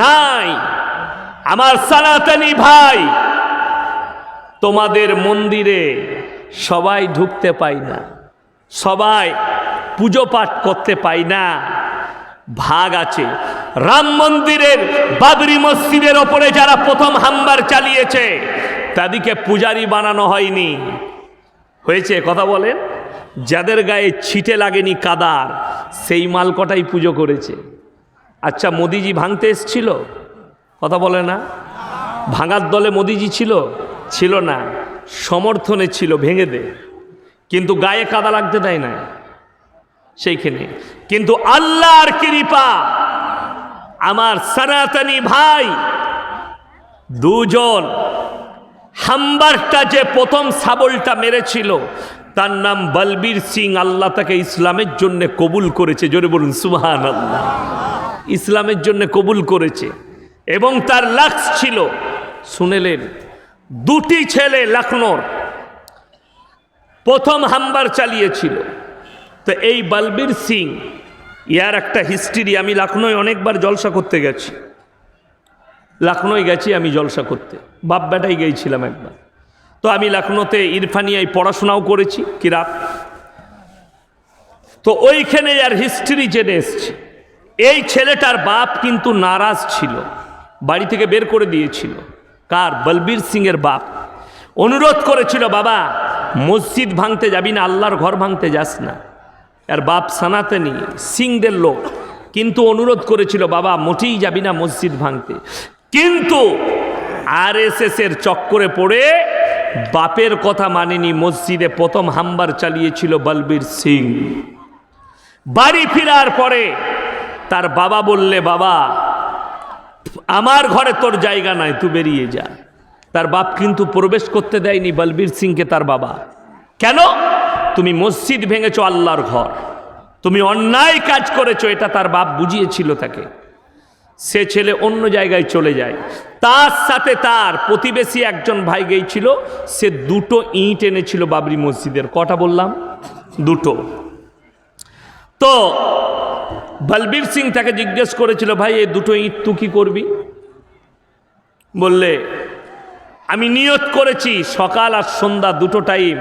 নাই। আমার সনাতনী ভাই, তোমাদের মন্দিরে সবাই ঢুকতে পাই না, সবাই পুজো পাঠ করতে পাই না। ভাগ আছে। রাম মন্দিরের বাবরি মসজিদের ওপরে যারা প্রথম হাম্বার চালিয়েছে, তাদেরকে পূজারি বানানো হয়নি। হয়েছে কথা বলেন? যাদের গায়ে ছিটে লাগেনি কাদার, সেই মালকটাই পুজো করেছে। আচ্ছা মোদিজি ভাঙতে এসছিল? কথা বলে না। ভাঙার দলে মোদিজি ছিল? ছিল না। সমর্থনে ছিল, ভেঙে দে। কিন্তু গায়ে কাদা লাগতে দেয় না সেইখানে। কিন্তু আল্লাহর কৃপা, আমার সনাতনী ভাই, দুজন হাম্বারটা যে প্রথম সাবলটা মেরেছিল, তার নাম বলবীর সিং আল্লাহ তাকে ইসলামের জন্য কবুল করেছে। জোরে বলুন সুহান আল্লাহ ইসলামের জন্য কবুল করেছে। এবং তার লাক্স ছিল, শুনেলেন, দুটি ছেলে লখনৌর। প্রথম হাম্বার চালিয়েছিল। তো এই বলবীর সিং, ইয়ার একটা হিস্ট্রি আমি লখনৌয় অনেকবার জলসা করতে গেছি। লখনৌয় গেছি আমি জলসা করতে। বাপ বেটাই গিয়েছিলাম একবার। তো আমি লখনৌতে ইরফানিয়ায় পড়াশোনাও করেছি, কিরাত। তো ওইখানে আর হিস্ট্রি জেনে এসছি। এই ছেলেটার বাপ কিন্তু নারাজ ছিল, বাড়ি থেকে বের করে দিয়েছিল। কার? বলবীর সিংয়ের বাপ। অনুরোধ করেছিল, বাবা, মসজিদ ভাঙতে যাবি না, আল্লাহর ঘর ভাঙতে যাস না। আর বাপ সানাতেনি সিংদের লোক। কিন্তু অনুরোধ করেছিল, বাবা, মোটেই যাবি না মসজিদ ভাঙতে। কিন্তু আর এর চক্করে পড়ে বাপের কথা মানেনি, মসজিদে প্রথম হাম্বার চালিয়েছিল বলবীর সিং। বাড়ি ফেরার পরে তার বাবা বললে, বাবা, আমার ঘরে তোর জায়গা নাই, তুই বেরিয়ে যা। তার বাপ কিন্তু প্রবেশ করতে দেয়নি, বলবীর সিংকে তার বাবা। কেন? তুমি মসজিদ ভেঙেছ আল্লাহর ঘর। তুমি অন্যায় কাজ করেছ, এটা তার বাপ বুঝিয়েছিল তাকে। সে ছেলে অন্য জায়গায় চলে যায়। তার সাথে তার প্রতিবেশী একজন ভাই গিয়েছিল, সে দুটো ইট এনেছিল বাবরি মসজিদের। কটা বললাম? দুটো। তো বলবীর সিং তাকে জিজ্ঞেস করেছিল, ভাই, এই দুটো ইট তুই কি করবি? বললে, আমি নিয়ত করেছি, সকাল আর সন্ধ্যা দুটো টাইম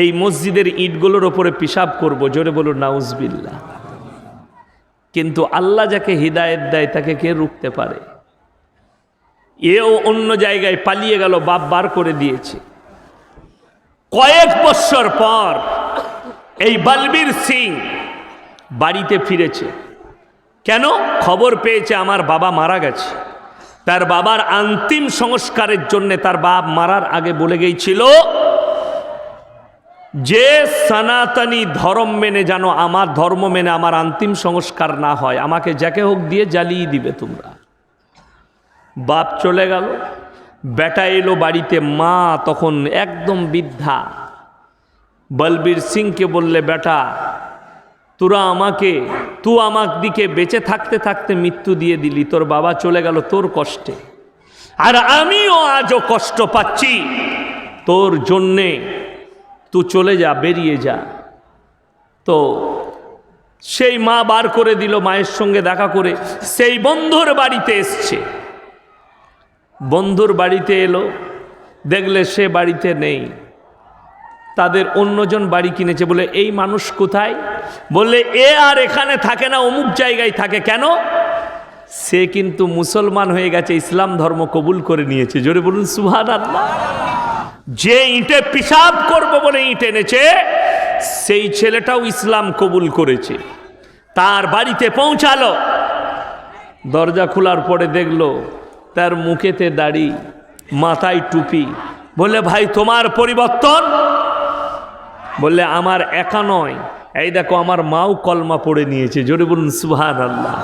এই মসজিদের ইটগুলোর ওপরে পিসাব করব। জোরে বলুন নাউজবিল্লা কিন্তু আল্লাহ যাকে হৃদায়ত দেয়, তাকে কে রুখতে পারে? এও অন্য জায়গায় পালিয়ে গেল, বাপ বার করে দিয়েছে। কয়েক বৎসর পর এই বলবীর সিং বাড়িতে ফিরেছে। কেন? খবর পেয়েছে আমার বাবা মারা গেছে। তার বাবার অন্তিম সংস্কারের জন্য তার বাপ মারার আগে বলে গিয়েছিল, যে সনাতনী ধর্ম মেনে জানো, আমার ধর্ম মেনে আমার অন্তিম সংস্কার না হয়। আমাকে যাকে হোক দিয়ে জ্বালিয়ে দিবে তোমরা। বাপ চলে গেল। বেটা এলো বাড়িতে, মা তখন একদম বৃদ্ধা। বলবীর সিংকে বললে, বেটা তোরা আমাকে, তু আমার দিকে বেঁচে থাকতে থাকতে মৃত্যু দিয়ে দিলি, তোর বাবা চলে গেল তোর কষ্টে। আর আমিও আজও কষ্ট পাচ্ছি। তোর জন্যে তু চলে যা, বেরিয়ে যা। তো সেই মা বার করে দিল মায়ের সঙ্গে দেখা করে, সেই বন্ধুর বাড়িতে এসছে। বন্ধুর বাড়িতে এলো, দেখলে সে বাড়িতে নেই। তাদের অন্যজন বাড়ি কিনেছে বলে, এই মানুষ কোথায়? বললে, এ আর এখানে থাকে না, অমুক জায়গায় থাকে। কেন? সে কিন্তু মুসলমান হয়ে গেছে, ইসলাম ধর্ম কবুল করে নিয়েছে। জোরে বলুন সুহান আল্লাহ যে ইটে পিসাব করব বলে ইট এনেছে, সেই ছেলেটাও ইসলাম কবুল করেছে। তার বাড়িতে পৌঁছালো। দরজা খোলার পরে দেখল, তার মুখেতে দাড়ি, মাথায় টুপি। বলে ভাই, তোমার পরিবর্তন? বললে, আমার একা নয়। এই দেখো, আমার মাও কলমা পড়ে নিয়েছে, জোরে বলুন সুহান আল্লাহ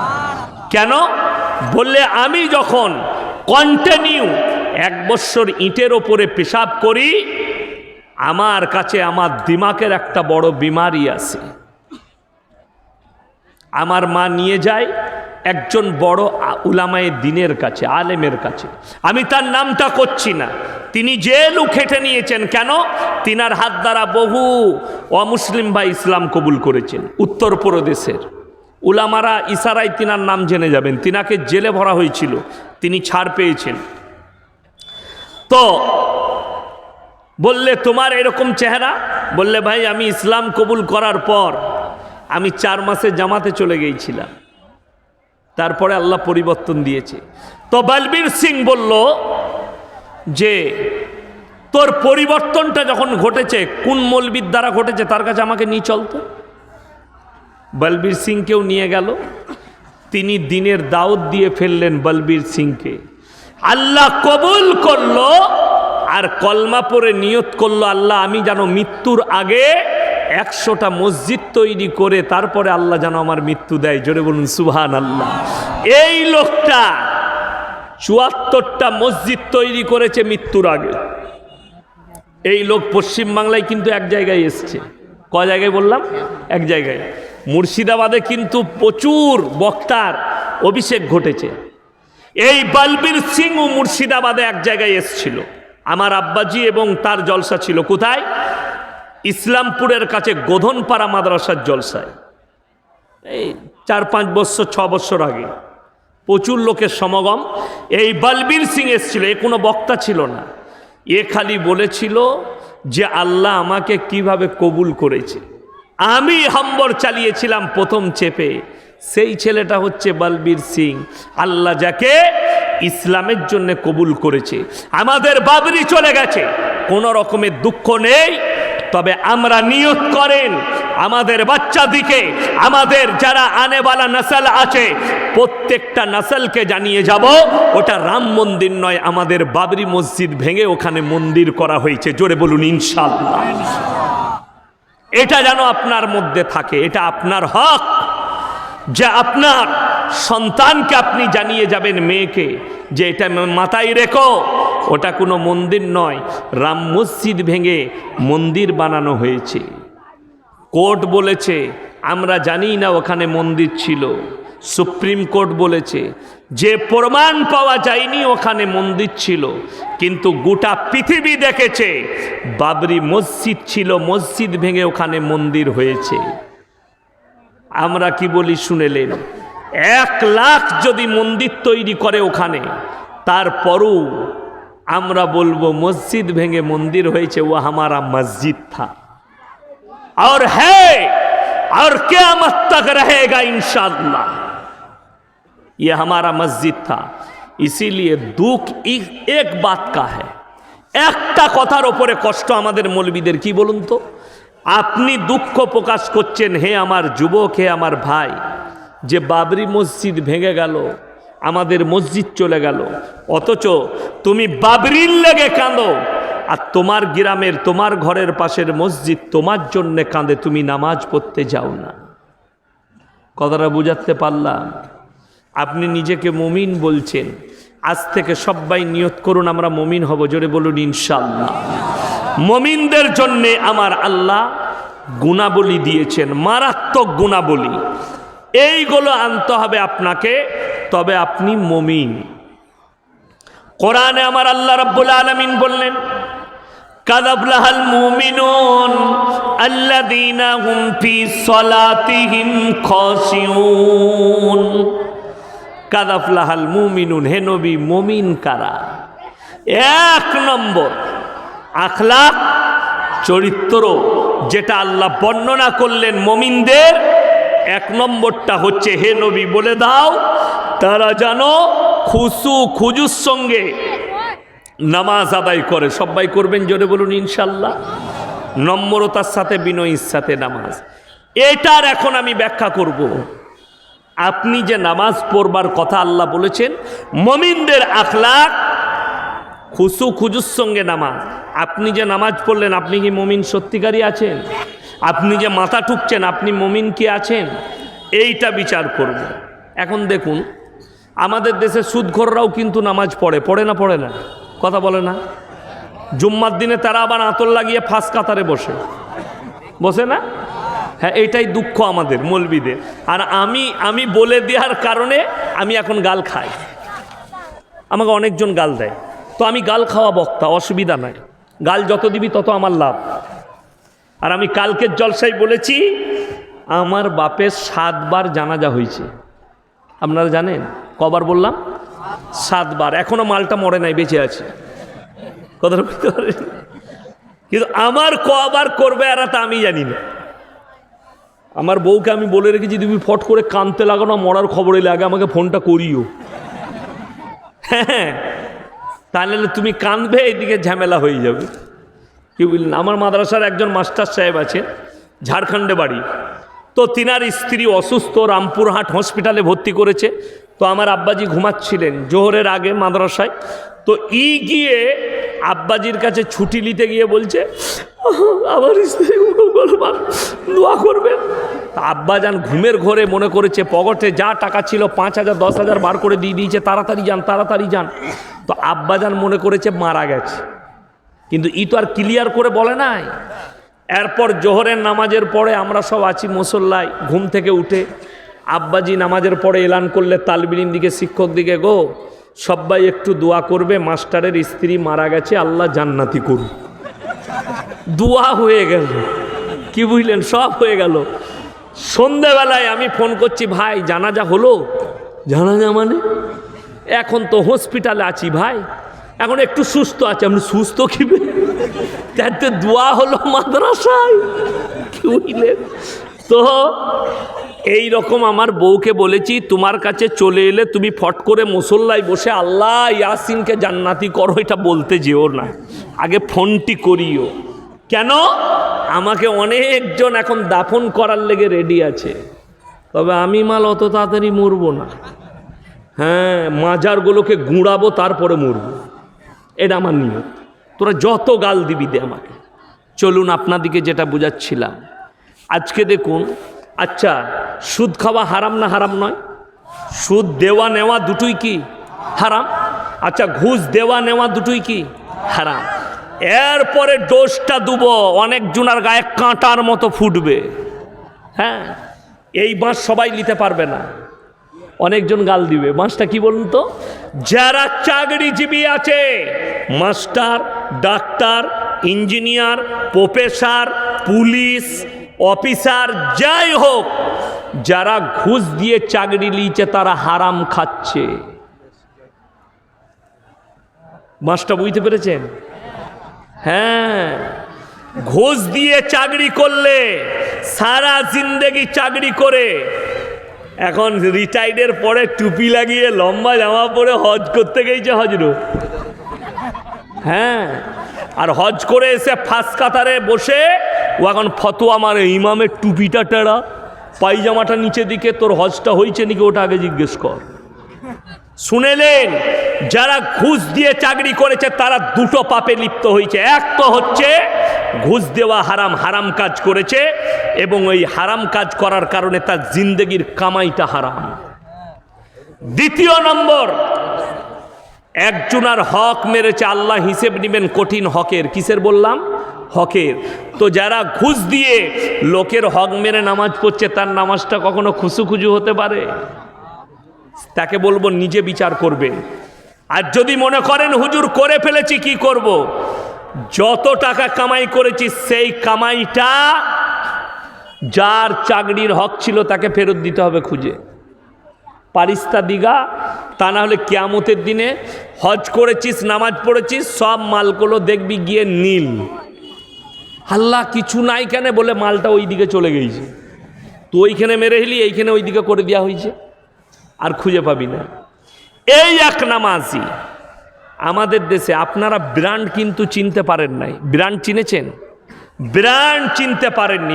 কেন? বললে, আমি যখন কন্টিনিউ এক বৎসর ইটের ওপরে পেশাব করি, আমার কাছে আমার দিমাকের একটা বড় বিমারি আছে। আমার মা নিয়ে যায়, একজন বড় উলামায়ে দিনের কাছে, আলেমের কাছে। আমি তার নামটা করছি না। তিনি জেলও খেটে নিয়েছেন। কেন? তিনার হাত দ্বারা বহু অমুসলিম ভাই ইসলাম কবুল করেছেন, উত্তরপ্রদেশের। উলামারা ইসারায় তিনার নাম জেনে যাবেন। তিনাকে জেলে ভরা হয়েছিল। তিনি ছাড় পেয়েছেন। তো বললে, তোমার এরকম চেহারা? বললে, ভাই, আমি ইসলাম কবুল করার পর আমি চার মাসে জামাতে চলে গিয়েছিলাম। তারপরে আল্লাহ পরিবর্তন দিয়েছে। তো বলবীর সিং বলল যে, তোর পরিবর্তনটা যখন ঘটেছে, কোন মৌলবির দ্বারা ঘটেছে, তার কাছে আমাকে নিয়ে চলতো বলবীর সিংকেও নিয়ে গেল। তিনি দিনের দাওয়াত দিয়ে ফেললেন বলবীর সিংকে। আল্লাহ কবুল করল আর কলমা পরে নিয়ত করল, আল্লাহ, আমি যেন মৃত্যুর আগে একশোটা মসজিদ তৈরি করে তারপরে আল্লাহ যেন আমার মৃত্যু দেয়। জোরে বলুন সুহান আল্লাহ এই লোকটা চুয়াত্তরটা মসজিদ তৈরি করেছে মৃত্যুর আগে। এই লোক পশ্চিমবাংলায় কিন্তু এক জায়গায় এসছে। ক জায়গায় বললাম? এক জায়গায়। মুর্শিদাবাদে কিন্তু প্রচুর বক্তার অভিষেক ঘটেছে। এই বালবীর সিং ও মুর্শিদাবাদে এক জায়গায় এসছিল। আমার আব্বাজি এবং তার জলসা ছিল। কোথায়? ইসলামপুরের কাছে গোধনপাড়া মাদ্রাসার জলসায়। এই চার পাঁচ বছর, ছ বছর আগে প্রচুর লোকের সমাগম। এই বলবীর সিং এসেছিল, এ কোনো বক্তা ছিল না। এ খালি বলেছিল যে, আল্লাহ আমাকে কীভাবে কবুল করেছে? আমি হাম্বর চালিয়েছিলাম প্রথম চেপে। সেই ছেলেটা হচ্ছে বলবীর সিং। আল্লাহ যাকে ইসলামের জন্য কবুল করেছে। আমাদের বাবরি চলে গেছে। কোনো রকমের দুঃখ নেই। তবে আমরা নিয়োগ করেন। আমাদের বাচ্চাদিকে আমাদের যারা আনেওয়ালা নসল আছে, প্রত্যেকটা নসলকে জানিয়ে যাব, ওটা রাম মন্দির নয়, আমাদের বাবরি মসজিদ ভেঙে ওখানে মন্দির করা হয়েছে। জোরে বলুন ইনশাল্লাহ এটা যেন আপনার মধ্যে থাকে, এটা আপনার হক যে আপনার সন্তানকে আপনি জানিয়ে যাবেন মেয়েকে, যে এটা মাথায় রেখো। ওটা কোনো মন্দির নয়, রাম মসজিদ ভেঙে মন্দির বানানো হয়েছে। কোর্ট বলেছে, আমরা জানি না ওখানে মন্দির ছিল। সুপ্রিম কোর্ট বলেছে, যে প্রমাণ পাওয়া যায়নি ওখানে মন্দির ছিল। কিন্তু গোটা পৃথিবী দেখেছে, বাবরি মসজিদ ছিল, মসজিদ ভেঙে ওখানে মন্দির হয়েছে। আমরা কি বলি শুনেলেন, এক লাখ যদি মন্দির তৈরি করে ওখানে, তারপরও আমরা বলবো মসজিদ ভেঙে মন্দির হয়েছে ও হামারা মসজিদ থা और है और क्यामत तक रहेगा इंशाल्लाह ये हमारा मस्जिद था इसीलिए दुख इ- एक बात का है একটা কথার ওপরে কষ্ট আমাদের মৌলবীদের কি বলুন তো আপনি দুঃখ প্রকাশ করছেন হে আমার যুবক হে আমার ভাই যে বাবরি মসজিদ ভেঙে গেল আমাদের মসজিদ চলে গেল। অথচ তুমি বাবরির লেগে কাঁদো। আর তোমার গ্রামের, তোমার ঘরের পাশের মসজিদ তোমার জন্যে কাঁদে, তুমি নামাজ পড়তে যাও না। কথাটা বুঝাতে পারলাম। আপনি নিজেকে মমিন বলছেন। আজ থেকে সবাই নিয়ত করুন, আমরা মমিন হব। জোরে বলুন ইনশাল্লাহ মমিনদের জন্যে আমার আল্লাহ গুণাবলী দিয়েছেন, মারাত্মক গুণাবলী। এইগুলো আনতে হবে আপনাকে। তবে আপনি মমিন। কোরআনে আমার আল্লাহ রাব্বুল আলামিন বললেন, কাদাবলাহাল মুমিনুন আল্লাযীনা হুম ফি সলাতিহিম খাশিউন। কাদাফলাহাল মুমিনুন, হে নবী, মুমিন কারা? এক নম্বর, আখলাক, চরিত্র যেটা আল্লাহ বর্ণনা করলেন মমিনদের, এক নম্বরটা হচ্ছে, হে নবী, বলে দাও তারা যেন খুশু খুজুর সঙ্গে নামাজ আদায় করে। সবাই করবেন জোরে বলুন, ইনশাল্লাহ। নম্রতার সাথে, বিনয়ীর সাথে নামাজ। এটার এখন আমি ব্যাখ্যা করব। আপনি যে নামাজ পড়বার কথা আল্লাহ বলেছেন, মমিনদের আখলাক খুশু খুজুর সঙ্গে নামাজ। আপনি যে নামাজ পড়লেন, আপনি কি মমিন সত্যিকারই আছেন? আপনি যে মাথা ঠুকছেন, আপনি মমিন কি আছেন? এইটা বিচার করব। এখন দেখুন আমাদের দেশে সুদঘররাও কিন্তু নামাজ পড়ে পড়ে না পড়ে না? কথা বলে না? জুম্মার দিনে তারা আবার আঁতর লাগিয়ে ফাঁস কাতারে বসে। বসে না? হ্যাঁ এটাই দুঃখ আমাদের, মলবিদের। আর আমি আমি বলে দেওয়ার কারণে আমি এখন গাল খাই। আমাকে অনেকজন গাল দেয়। তো আমি গাল খাওয়া বক্তা, অসুবিধা নাই। গাল যত দিবি তত আমার লাভ। আর আমি কালকের জলসায় বলেছি, আমার বাপের সাতবার জানাজা হয়েছে। আপনারা জানেন? কবার বললাম? সাতবার। এখনও মালটা মরে নাই, বেঁচে আছে। কথাটা বুঝতে কিন্তু আমার কবার করবে এরা তা আমি জানি না। আমার বউকে আমি বলে রেখেছি, তুমি ফট করে কানতে লাগো না, মরার খবর এলে আগে আমাকে ফোনটা করিও। হ্যাঁ তাহলে তুমি কাঁদবে এইদিকে ঝামেলা হয়ে যাবে। কি বললেন আমার মাদ্রাসার একজন মাস্টার সাহেব আছে, ঝাড়খণ্ডে বাড়ি। তো তিনার স্ত্রী অসুস্থ, রামপুরহাট হসপিটালে ভর্তি করেছে। তো আমার আব্বাজি ঘুমাচ্ছিলেন জোহরের আগে মাদ্রাসায়। তো ই গিয়ে আব্বাজির কাছে ছুটি নিতে গিয়ে বলছে আমার স্ত্রী বলবার দোয়া করবেন। আব্বাজান ঘুমের ঘরে মনে করেছে, পকেটে যা টাকা ছিল, পাঁচ হাজার, দশ হাজার বার করে দিয়ে দিয়েছে, তাড়াতাড়ি যান তাড়াতাড়ি যান। তো আব্বাজান মনে করেছে মারা গেছে। কিন্তু ই তো আর ক্লিয়ার করে বলে নাই। এরপর জোহরের নামাজের পরে আমরা সব আছি মুসল্লায়, ঘুম থেকে উঠে আব্বাজি নামাজের পরে এলান করলে তালবিলিন দিকে, শিক্ষক দিকে, গো সবাই একটু দোয়া করবে, মাস্টারের স্ত্রী মারা গেছে, আল্লাহ জান্নাতি করুন দোয়া হয়ে গেল। কি বুঝলেন? সব হয়ে গেল। সন্ধেবেলায় আমি ফোন করছি, ভাই, জানাজা হলো? জানাজা মানে? এখন তো হসপিটালে আছি, ভাই। এখন একটু সুস্থ আছে। আপনি সুস্থ কিবে তাতে দোয়া হলো মাদ্রাসায়। কি বুঝলেন? তো এই রকম আমার বউকে বলেছি, তোমার কাছে চলে এলে তুমি ফট করে মুসল্লায় বসে আল্লাহ ইয়াসিনকে জান্নাতি করো, এটা বলতে যেও না। আগে ফোনটি করিও। কেন? আমাকে অনেকজন এখন দাফন করার লেগে রেডি আছে। তবে আমি মাল অত তাড়াতাড়ি মরবো না। হ্যাঁ মাজারগুলোকে গুঁড়াবো, তারপরে মরবো। এটা আমার নিয়ত। তোরা যত গাল দিবি দে আমাকে। চলুন আপনাদিকে যেটা বুঝাচ্ছিলাম। আজকে দেখুন আচ্ছা সুদ খাওয়া হারাম না হারাম নয়? সুদ দেওয়া নেওয়া দুটোই কি হারাম? আচ্ছা ঘুষ দেওয়া নেওয়া দুটোই কি হারাম? এরপরে ডোজটা দুব, অনেক জুনার গায়ে কাঁটার মতো ফুটবে। হ্যাঁ এই বাঁশ সবাই নিতে পারবে না। অনেকজন গাল দিবে। মাস্টার কি বলুন তো? যারা চাকরিজীবী আছে, master, doctor, engineer, professor, police officer যাই হোক, যারা ঘুষ দিয়ে চাকরি লিয়েছে তারা হারাম খাচ্ছে। মাস্টার, বুঝতে পেরেছেন? হ্যাঁ ঘুষ দিয়ে চাকরি করলে সারা জিন্দেগি চাকরি করে। এখন রিটায়ার্ডের পরে টুপি লাগিয়ে লম্বা জামা পরে হজ করতে গেছে হজরু। হ্যাঁ আর হজ করে এসে ফাঁস কাতারে বসে ও এখন ফতোয়া মারে, ইমামের টুপিটা টেরা, পাইজামাটা নিচে দিকে, তোর হজটা হয়েছে নাকি ওটা আগে জিজ্ঞেস কর। শুনেলেন, যারা ঘুষ দিয়ে চাকরি করেছে, তারা দুটো পাপে লিপ্ত হয়েছে এক তো হচ্ছে, ঘুষ দেওয়া হারাম হারাম কাজ করেছে, এবং ওই হারাম কাজ করার কারণে তার জিন্দগির কামাইটা হারাম। দ্বিতীয় নম্বর একজনার হক মেরেছে, আল্লাহ হিসেব নেবেন কঠিন হকের। কিসের বললাম? হকের। তো যারা ঘুষ দিয়ে লোকের হক মেরে নামাজ পড়ছে, তার নামাজটা কখনো খুশুখুজু হতে পারে? তাকে বলব, নিজে বিচার করবেন। আর যদি মনে করেন, হুজুর, করে ফেলেছি, কি করব। যত টাকা কামাই করেছি, সেই কামাইটা যার চাকরির হক ছিল, তাকে ফেরত দিতে হবে খুঁজে। পারিস্তা দিঘা, তা না হলে কেয়ামতের দিনে হজ করেছিস, নামাজ পড়েছিস, সব মালগুলো দেখবি গিয়ে নীল। আল্লাহ কিছু নাই কেন বলে মালটা ওই দিকে চলে গেছে। তো ওইখানে মেরে হেলি এইখানে ওই দিকে করে দেওয়া হয়েছে। আর খুঁজে পাবি না। এই এক নামাজি আমাদের দেশে আপনারা ব্র্যান্ড কিন্তু চিনতে পারেন নাই। ব্র্যান্ড চিনেছেন? ব্র্যান্ড চিনতে পারেননি।